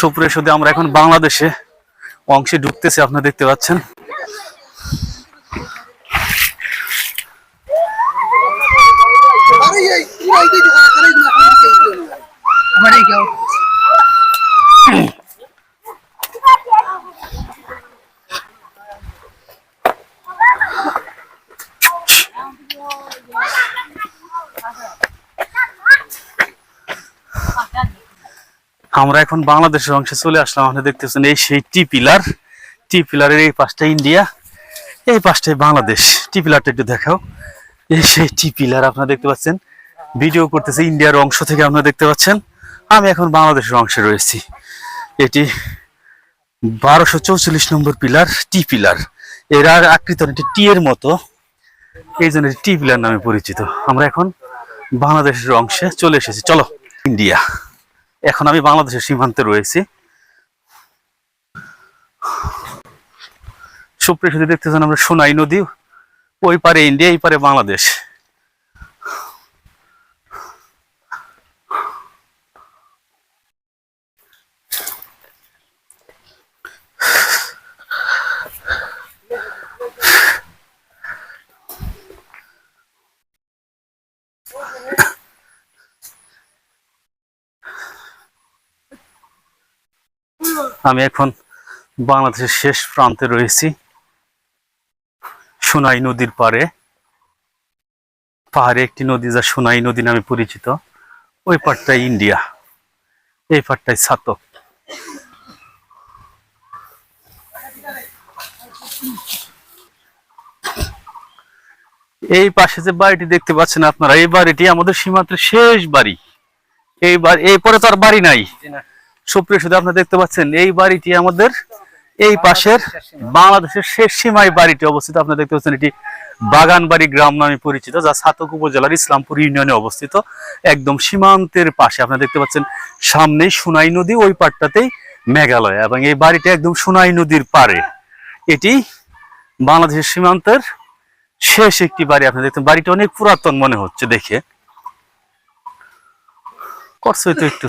সুপ্রিয় সুদে আমরা এখন বাংলাদেশে অংশে ঢুকতেছি আপনারা দেখতে পাচ্ছেন। আমরা এখন বাংলাদেশের অংশে চলে আসলাম। আপনি দেখতেছেন এই সেই টি পিলার টি পিলারের এই পাশটা ইন্ডিয়া এই পাশটাই বাংলাদেশ। টি পিলারটা একটু দেখাও। এই সেই টি পিলার আপনারা দেখতে পাচ্ছেন। ভিডিও করতেছে ইন্ডিয়ার অংশ থেকে আপনারা দেখতে পাচ্ছেন। আমি এখন বাংলাদেশের অংশে রয়েছি। এটি বারোশো চৌচল্লিশ নম্বর পিলার টি পিলার এর আর আকৃত অনেকটা টি এর মতো। এই জন্য টি পিলার নামে পরিচিত। আমরা এখন বাংলাদেশের অংশে চলে এসেছি। চলো ইন্ডিয়া এখন আমি বাংলাদেশের সীমান্তে রয়েছি। সুপ্রিয় দেখতেছেন আমরা সোনাই নদী, ওই পারে ইন্ডিয়া, এই পারে বাংলাদেশ। আমি এখন বাংলাদেশের শেষ প্রান্তে রয়েছি, সোনাই নদীর পারে পাহাড়ে একটি নদী যা সোনাই নদী নামে পরিচিত। ওই পাটটাই ইন্ডিয়া, এই পাটটাই ছাতক এই পাশে যে বাড়িটি দেখতে পাচ্ছেন আপনারা, এই বাড়িটি আমাদের সীমান্তের শেষ বাড়ি। এই বাড়ি এই পরে তো আর বাড়ি নাই। সুপ্রিয় শুধু আপনারা দেখতে পাচ্ছেন, এই বাড়িটি আমাদের এই পাশের বাংলাদেশের শেষ সীমায় বাড়িটি অবস্থিত। আপনারা দেখতে পাচ্ছেন এটি বাগানবাড়ি গ্রাম নামে পরিচিত, যা ছাতক উপজেলার ইসলামপুর ইউনিয়নে অবস্থিত, একদম সীমান্তের পাশে। আপনারা দেখতে পাচ্ছেন, সামনেই সুনাই নদী, ওই পাটটাতেই মেঘালয়, এবং এই বাড়িটি একদম সোনাই নদীর পারে এটি বাংলাদেশের সীমান্তের শেষ একটি বাড়ি। আপনারা দেখতে বাড়িটা অনেক পুরাতন মনে হচ্ছে দেখে। করছে তো একটু